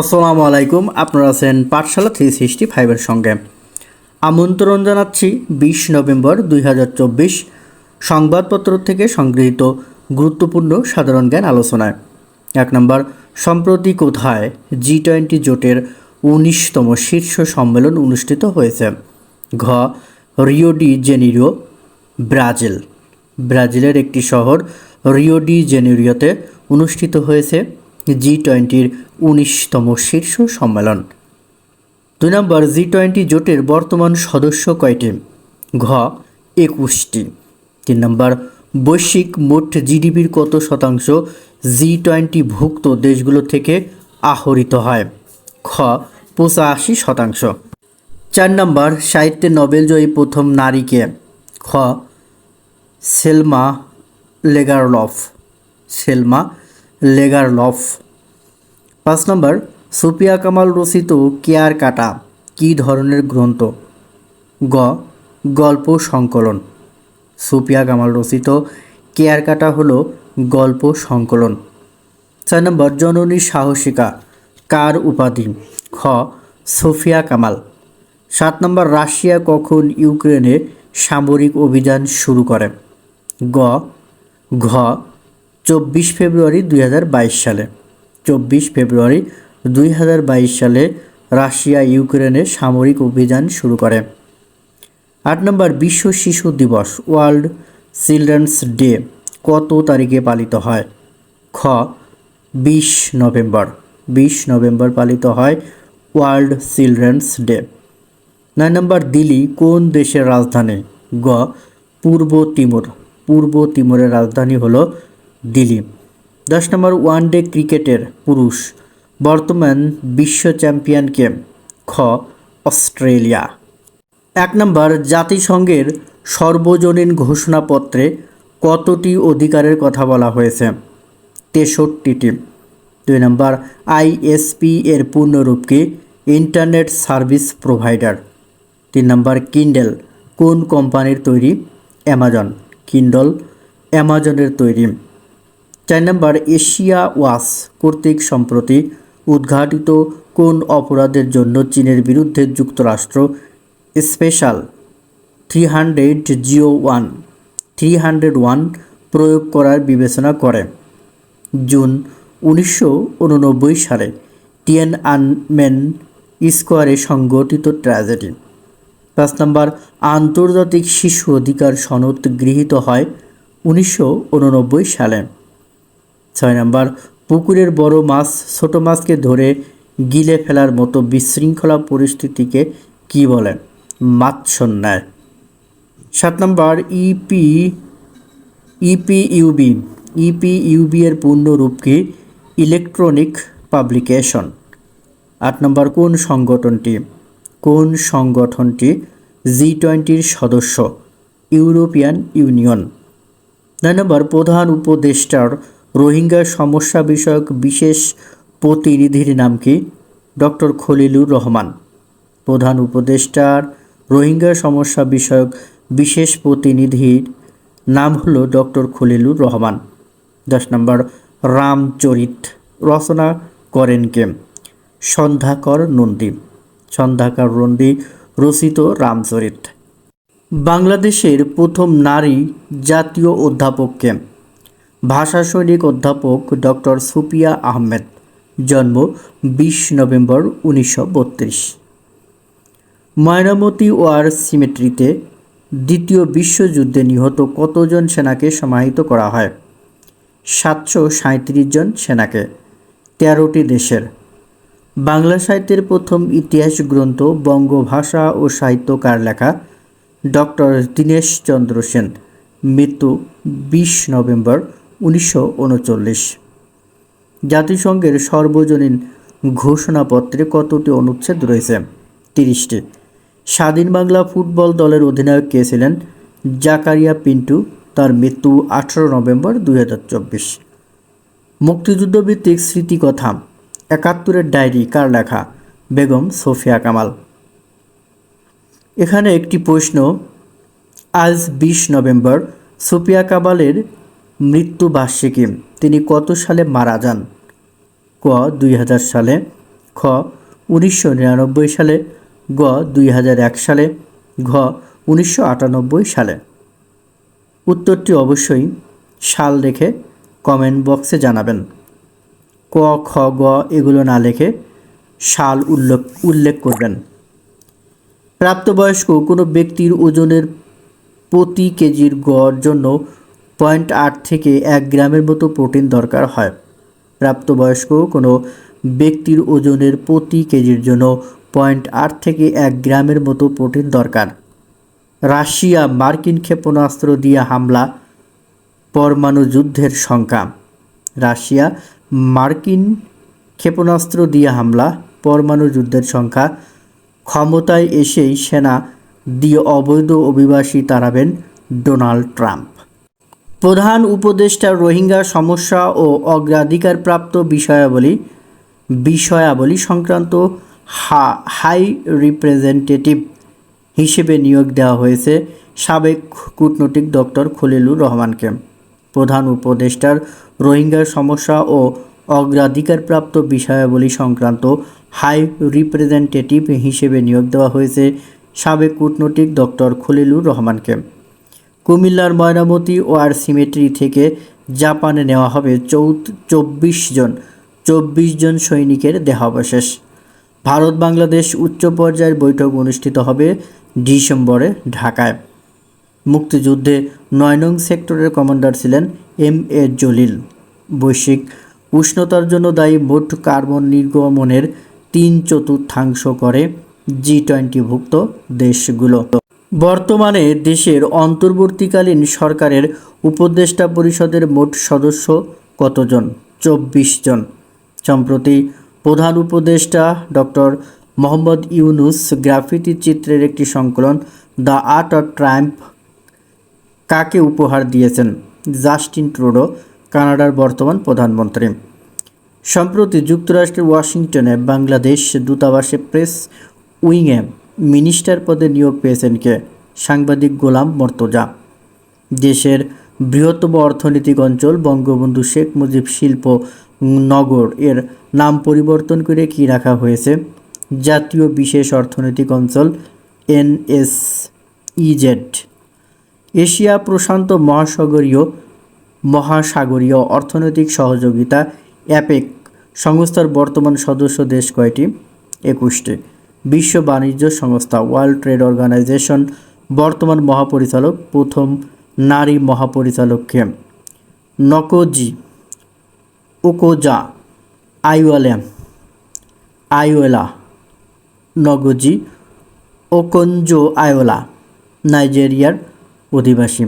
আসসালামু আলাইকুম, আপনারা আছেন পাঠশালা থ্রি সিক্সটি ফাইভের সঙ্গে। আমন্ত্রণ জানাচ্ছি বিশ নভেম্বর দুই হাজার চব্বিশ সংবাদপত্র থেকে সংগৃহীত গুরুত্বপূর্ণ সাধারণ জ্ঞান আলোচনায়। এক নম্বর, সম্প্রতি কোথায় জি টোয়েন্টি জোটের উনিশতম শীর্ষ সম্মেলন অনুষ্ঠিত হয়েছে? ঘ, রিও ডি জেনিরিও ব্রাজিল। ব্রাজিলের একটি শহর রিও ডি জেনেরিওতে অনুষ্ঠিত হয়েছে। জি টোয়েন্টির উনিশতম শীর্ষ সম্মেলন। দুই নম্বর জি টোয়েন্টি জোটের বর্তমান সদস্য কয়টি? ঘ, একুশটি। তিন নম্বর, বৈশ্বিক মোট জিডিপির কত শতাংশ জি টোয়েন্টি ভুক্ত দেশগুলো থেকে আহরিত হয়? খ, পঁচাশি শতাংশ। চার নম্বর, সাহিত্যে নোবেলজয়ী প্রথম নারীকে খ, সেলমা লেগারলফ। সেলমা লেগারলফ পাঁচ নম্বর, সুপিয়া কামাল রচিত কেয়ার কাটা, কী ধরনের গ্রন্থ? গ, গল্প সংকলন। সুপিয়া কামাল রচিত কেয়ার কাটা হলো গল্প সংকলন। চার নম্বর, জননী সাহসিকা, কার উপাধি? খ, সোফিয়া কামাল। সাত নম্বর, রাশিয়া কখন ইউক্রেনে সামরিক অভিযান শুরু করে? গ, ঘ চব্বিশ ফেব্রুয়ারি দুই হাজার বাইশ সালে। চব্বিশ ফেব্রুয়ারি দুই হাজার বাইশ সালে রাশিয়া ইউক্রেনে সামরিক অভিযান শুরু করে। আট নম্বর, বিশ্ব শিশু দিবস, ওয়ার্ল্ড চিলড্রেন্স ডে, কত তারিখে পালিত হয়? খ, বিশ নভেম্বর। বিশ নভেম্বর পালিত হয় ওয়ার্ল্ড চিলড্রেন্স ডে। নয় নম্বর, দিল্লি কোন দেশের রাজধানী? গ, পূর্ব তিমুর। পূর্ব তিমুরের রাজধানী হলো দিল্লি দশ নম্বর ওয়ানডে ক্রিকেটের পুরুষ, বর্তমান বিশ্ব চ্যাম্পিয়নকে খ, অস্ট্রেলিয়া। এক নম্বর, জাতিসংঘের সর্বজনীন ঘোষণাপত্রে কতটি অধিকারের কথা বলা হয়েছে? তেষট্টিটি দুই নম্বর, আইএসপি এর পূর্ণরূপ কি? Internet service provider. তিন নম্বর, কিন্ডেল, কোন কোম্পানির তৈরি? অ্যামাজন। কিন্ডল, অ্যামাজনের তৈরি। চার নম্বর এশিয়া ওয়াস কর্তৃক সম্প্রতি উদ্ঘাটিত কোন অপরাধের জন্য চীনের বিরুদ্ধে যুক্তরাষ্ট্র স্পেশাল থ্রি হান্ড্রেড জিও ওয়ান, থ্রি হান্ড্রেড ওয়ান প্রয়োগ করার বিবেচনা করে। জুন উনিশশো উননব্বই সালে টিয়েন আনমেন স্কোয়ারে সংগঠিত ট্র্যাজেডি। পাঁচ নম্বর, আন্তর্জাতিক শিশু অধিকার সনদ গৃহীত হয় উনিশশো উননব্বই সালে। ছয় নম্বর, পুকুরের বড় মাছ, ছোট মাছকে ধরে গিলে ফেলার মতো বিশৃঙ্খলা পরিস্থিতিকে কি বলে মাৎসন্যায় সাত নম্বর ইপি ইপিইউবি ইপিইউবি এর পূর্ণরূপ কি? Electronic publication. আট নম্বর, কোন সংগঠনটি? কোন সংগঠনটি? জি টোয়েন্টির সদস্য, ইউরোপিয়ান ইউনিয়ন। নয় নম্বর, প্রধান উপদেষ্টার রোহিঙ্গা সমস্যা বিষয়ক বিশেষ প্রতিনিধির নাম কি? ডক্টর খলিলুর রহমান। প্রধান উপদেষ্টার রোহিঙ্গা সমস্যা বিষয়ক বিশেষ প্রতিনিধির নাম হলো ডক্টর খলিলুর রহমান। দশ নম্বর, রামচরিত রচনা করেন কে? সন্ধ্যাকর নন্দী। সন্ধ্যাকর নন্দী রচিত রামচরিত। বাংলাদেশের প্রথম নারী জাতীয় অধ্যাপককে ভাষা সৈনিক অধ্যাপক ডক্টর সুপিয়া আহমেদ, জন্ম বিশ নভেম্বর উনিশশো বত্রিশ। ময়নামতি ওয়ার সিমেট্রিতে দ্বিতীয় বিশ্বযুদ্ধে নিহত কতজন সেনাকে সমাহিত করা হয়? সাতশো সাঁত্রিশ জন সেনাকে, তেরোটি দেশের। বাংলা সাহিত্যের প্রথম ইতিহাস গ্রন্থ, বঙ্গভাষা ও সাহিত্যকার লেখা ডক্টর দীনেশ চন্দ্র সেন, মৃত্যু বিশ নভেম্বর উনিশশো উনচল্লিশ। জাতিসংঘের সর্বজনীন ঘোষণাপত্রে কতটি অনুচ্ছেদ রয়েছে? তিরিশটি। স্বাধীন বাংলা ফুটবল দলের অধিনায়ক কে ছিলেন? জাকারিয়া পিন্টু, তার মৃত্যু আঠারো নভেম্বর দুই হাজার চব্বিশ। মুক্তিযুদ্ধভিত্তিক স্মৃতিকথা, একাত্তরের ডায়েরি, কার লেখা? বেগম সোফিয়া কামাল। এখানে একটি প্রশ্ন, আজ বিশ নভেম্বর, সোফিয়া কামালের মৃত্যুবার্ষিকী। তিনি কত সালে মারা যান? ক, দুই হাজার সালে। খ, উনিশশো নিরানব্বই সালে। গ, দুই হাজার এক সালে। ঘ, উনিশশো আটানব্বই সালে। উত্তরটি অবশ্যই সাল রেখে কমেন্ট বক্সে জানাবেন। ক, খ, গ এগুলো না লেখে সাল উল্লেখ উল্লেখ করবেন। প্রাপ্তবয়স্ক কোনো ব্যক্তির ওজনের প্রতি কেজির গড় জন্য পয়েন্ট আট থেকে এক গ্রামের মতো প্রোটিন দরকার হয়। প্রাপ্তবয়স্ক কোনো ব্যক্তির ওজনের প্রতি কেজির জন্য পয়েন্ট আট থেকে এক গ্রামের মতো প্রোটিন দরকার। রাশিয়া মার্কিন ক্ষেপণাস্ত্র দিয়ে হামলা, পরমাণু যুদ্ধের সংখ্যা। রাশিয়া মার্কিন ক্ষেপণাস্ত্র দিয়ে হামলা, পরমাণু যুদ্ধের সংখ্যা। ক্ষমতায় এসেই সেনা দিয়ে অবৈধ অভিবাসী তাড়াবেন ডোনাল্ড ট্রাম্প। প্রধান উপদেষ্টা রোহিঙ্গা সমস্যা ও অগ্রাধিকারপ্রাপ্ত বিষয়াবলী বিষয়াবলী সংক্রান্ত হাই রিপ্রেজেন্টেটিভ হিসেবে নিয়োগ দেওয়া হয়েছে সাবেক কূটনৈতিক ডক্টর খলিলুর রহমানকে। প্রধান উপদেষ্টার রোহিঙ্গা সমস্যা ও অগ্রাধিকারপ্রাপ্ত বিষয়াবলী সংক্রান্ত হাই রিপ্রেজেন্টেটিভ হিসেবে নিয়োগ দেওয়া হয়েছে সাবেক কূটনৈতিক ডক্টর খলিলুর রহমানকে। কুমিল্লার ময়নামতি ওয়ার সিমেট্রি থেকে জাপানে নেওয়া হবে চৌত চব্বিশ জন চব্বিশ জন সৈনিকের দেহাবশেষ। ভারত বাংলাদেশ উচ্চ পর্যায়ের বৈঠক অনুষ্ঠিত হবে ডিসেম্বরে ঢাকায়। মুক্তিযুদ্ধে নয় নং সেক্টরের কমান্ডার ছিলেন এম এ জলিল। বৈশ্বিক উষ্ণতার জন্য দায়ী মোট কার্বন নির্গমনের তিন চতুর্থাংশ করে জি টোয়েন্টিভুক্ত দেশগুলো। বর্তমানে দেশের অন্তর্বর্তীকালীন সরকারের উপদেষ্টা পরিষদের মোট সদস্য কতজন? চব্বিশ জন। সম্প্রতি প্রধান উপদেষ্টা ডক্টর মোহাম্মদ ইউনুস গ্রাফিটি চিত্রের একটি সংকলন দ্য আর্ট অফ ট্রাম্প কাকে উপহার দিয়েছেন? জাস্টিন ট্রুডো, কানাডার বর্তমান প্রধানমন্ত্রী। সম্প্রতি যুক্তরাষ্ট্রের ওয়াশিংটনে বাংলাদেশ দূতাবাসে প্রেস উইংয়ে মিনিস্টার পদে নিয়োগ পেয়েছেন কে? সাংবাদিক গোলাম মর্তজা। দেশের বৃহত্তম অর্থনৈতিক অঞ্চল বঙ্গবন্ধু শেখ মুজিব শিল্প নগর, এর নাম পরিবর্তন করে কি রাখা হয়েছে? জাতীয় বিশেষ অর্থনৈতিক অঞ্চল এনএস ইজেড এশিয়া প্রশান্ত মহাসাগরীয় মহাসাগরীয় অর্থনৈতিক সহযোগিতা অ্যাপেক সংস্থার বর্তমান সদস্য দেশ কয়টি? একুশটি। বিশ্ব বাণিজ্য সংস্থা ওয়ার্ল্ড ট্রেড অর্গানাইজেশন, বর্তমান মহাপরিচালক, প্রথম নারী মহাপরিচালককে। নকোজি, ওকোজা আইওয়ালে আইওয়েলা, নগজি ওকঞ্জো আয়োলা নাইজেরিয়ার অধিবাসী।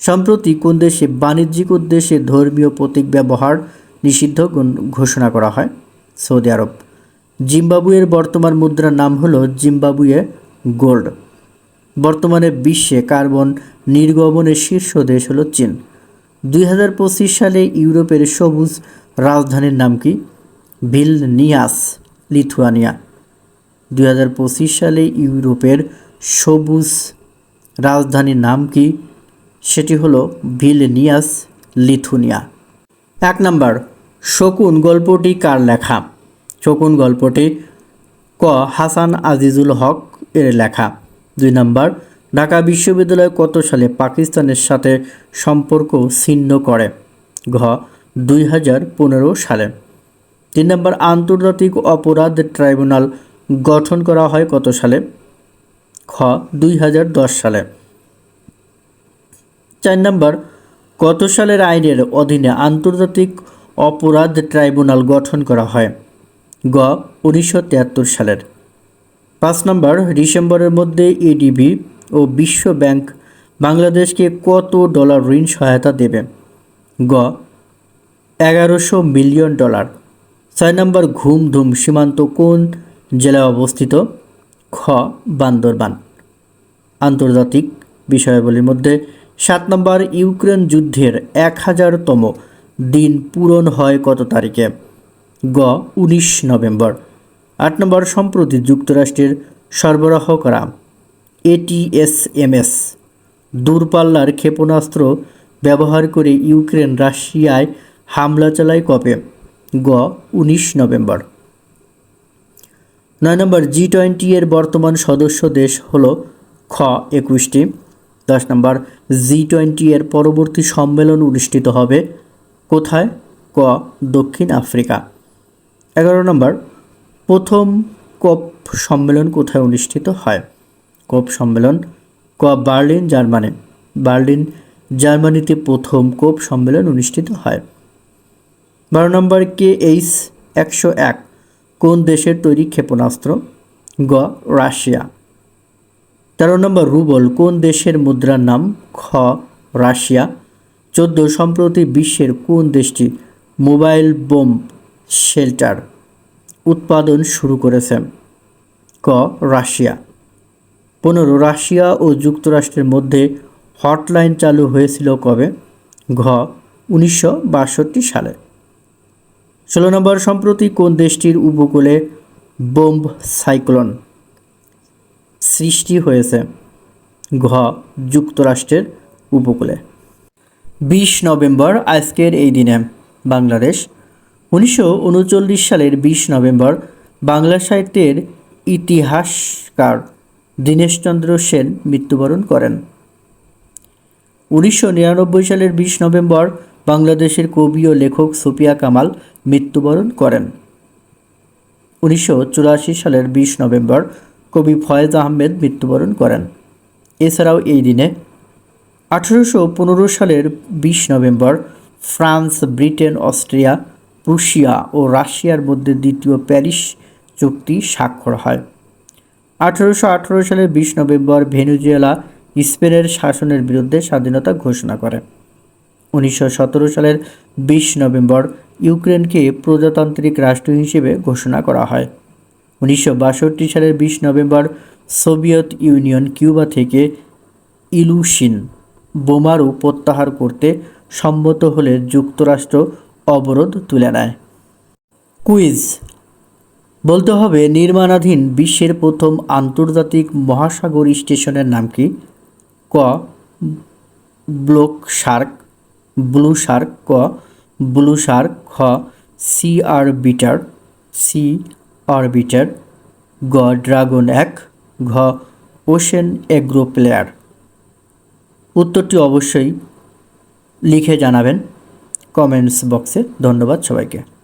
সম্প্রতি কোন দেশে বাণিজ্যিক উদ্দেশ্যে ধর্মীয় প্রতীক ব্যবহার নিষিদ্ধ ঘোষণা করা হয়? সৌদি আরব। জিম্বাবুয়ের বর্তমান মুদ্রার নাম হলো জিম্বাবুয়ে গোল্ড। বর্তমানে বিশ্বে কার্বন নির্গমনের শীর্ষ দেশ হলো চীন। দুই হাজার পঁচিশ সালে ইউরোপের সবুজ রাজধানীর নাম কি? Vilnius, Lithuania. দুই হাজার পঁচিশ সালে ইউরোপের সবুজ রাজধানীর নাম কি? সেটি হলো ভিলনিয়াস লিথুনিয়া এক নম্বর, শকুন গল্পটি কার লেখা? শকুন গল্পটি ক হাসান আজিজুল হক এর লেখা। দুই নম্বর, ঢাকা বিশ্ববিদ্যালয় কত সালে পাকিস্তানের সাথে সম্পর্ক ছিন্ন করে? ঘ, দুই হাজার পনেরো সালে। তিন নম্বর, আন্তর্জাতিক অপরাধ ট্রাইব্যুনাল গঠন করা হয় কত সালে? খ, দুই হাজার দশ সালে। চার নম্বর, কত সালের আইনের অধীনে আন্তর্জাতিক অপরাধ ট্রাইব্যুনাল গঠন করা হয়? গ, উনিশশো তিয়াত্তর সালের। পাঁচ নম্বর, ডিসেম্বরের মধ্যে এডিবি ও বিশ্ব ব্যাংক বাংলাদেশকে কত ডলার ঋণ সহায়তা দেবে? গ, এগারোশো মিলিয়ন ডলার। ছয় নম্বর, ঘুম ধুম সীমান্ত কোন জেলায় অবস্থিত? খ, বান্দরবান। আন্তর্জাতিক বিষয়াবলীর মধ্যে সাত নম্বর, ইউক্রেন যুদ্ধের এক হাজারতম দিন পূরণ হয় কত তারিখে? গ, উনিশ নভেম্বর। আট নম্বর, সম্প্রতি যুক্তরাষ্ট্রের সরবরাহ করা এটিএসএমএস দূরপাল্লার ক্ষেপণাস্ত্র ব্যবহার করে ইউক্রেন রাশিয়ায় হামলা চালায় কবে গ, উনিশ নভেম্বর। নয় নম্বর, জি টোয়েন্টি এর বর্তমান সদস্য দেশ হলো খ, একুশটি। দশ নম্বর, জি টোয়েন্টি এর পরবর্তী সম্মেলন অনুষ্ঠিত হবে কোথায়? ক, দক্ষিণ আফ্রিকা। এগারো নম্বর, প্রথম কপ সম্মেলন কোথায় অনুষ্ঠিত হয়? কপ সম্মেলন ক বার্লিন, জার্মানি। বার্লিন, জার্মানিতে প্রথম কোপ সম্মেলন অনুষ্ঠিত হয়। বারো নম্বর, কে এইচ একশো এক, কোন দেশের তৈরি ক্ষেপণাস্ত্র? গ, রাশিয়া। তেরো নম্বর, রুবল, কোন দেশের মুদ্রার নাম? খ, রাশিয়া। চোদ্দ, সম্প্রতি বিশ্বের কোন দেশটি মোবাইল বোম শেল্টার উৎপাদন শুরু করেছে। ক. রাশিয়া। পনেরো, রাশিয়া ও যুক্তরাষ্ট্রের মধ্যে হটলাইন চালু হয়েছিল কবে? ঘ. উনিশশো বাষট্টি সালে। ষোলো নম্বর, সম্প্রতি কোন দেশটির উপকূলে বোম্ব সাইক্লোন সৃষ্টি হয়েছে? ঘ. যুক্তরাষ্ট্রের উপকূলে। বিশ নভেম্বর, আজকের এই দিনে বাংলাদেশ উনিশশো উনচল্লিশ সালের বিশ নভেম্বর বাংলা সাহিত্যের ইতিহাসকার দীনেশচন্দ্র সেন মৃত্যুবরণ করেন। উনিশশো নিরানব্বই সালের বিশ নভেম্বর বাংলাদেশের কবি ও লেখক সুপিয়া কামাল মৃত্যুবরণ করেন। উনিশশো চুরাশি সালের বিশ নভেম্বর কবি ফয়েজ আহমেদ মৃত্যুবরণ করেন। এছাড়াও এই দিনে আঠারোশো সালের বিশ November France, Britain, Austria Prussia ও রাশিয়ার মধ্যে দ্বিতীয় প্যারিস চুক্তি স্বাক্ষর হয়। আঠারোশো আঠারো সালের বিশ নভেম্বর ভেনুজুয়েলা, স্পেনের শাসনের বিরুদ্ধে স্বাধীনতা ঘোষণা করে। উনিশশো সতেরো সালের বিশ নভেম্বর ইউক্রেনকে প্রজাতান্ত্রিক রাষ্ট্র হিসেবে ঘোষণা করা হয়। উনিশশো বাষট্টি সালের বিশ নভেম্বর সোভিয়েত ইউনিয়ন কিউবা থেকে ইলুশিন বোমারু প্রত্যাহার করতে সম্মত হলে যুক্তরাষ্ট্র অবরোধ তুলে নেয়। কুইজ। বলতে হবে নির্মাণাধীন বিশ্বের প্রথম আন্তর্জাতিক মহাসাগর স্টেশনের নাম কি? ক, ব্লক শার্ক, ব্লু শার্ক, ক, ব্লু শার্ক, খ, সি আরবিটার, সি অরবিটার গ, ড্রাগন এক, ঘ, ওশেন এগ্রো প্লেয়ার উত্তরটি অবশ্যই লিখে জানাবেন। কমেন্টস বক্সে ধন্যবাদ সবাইকে।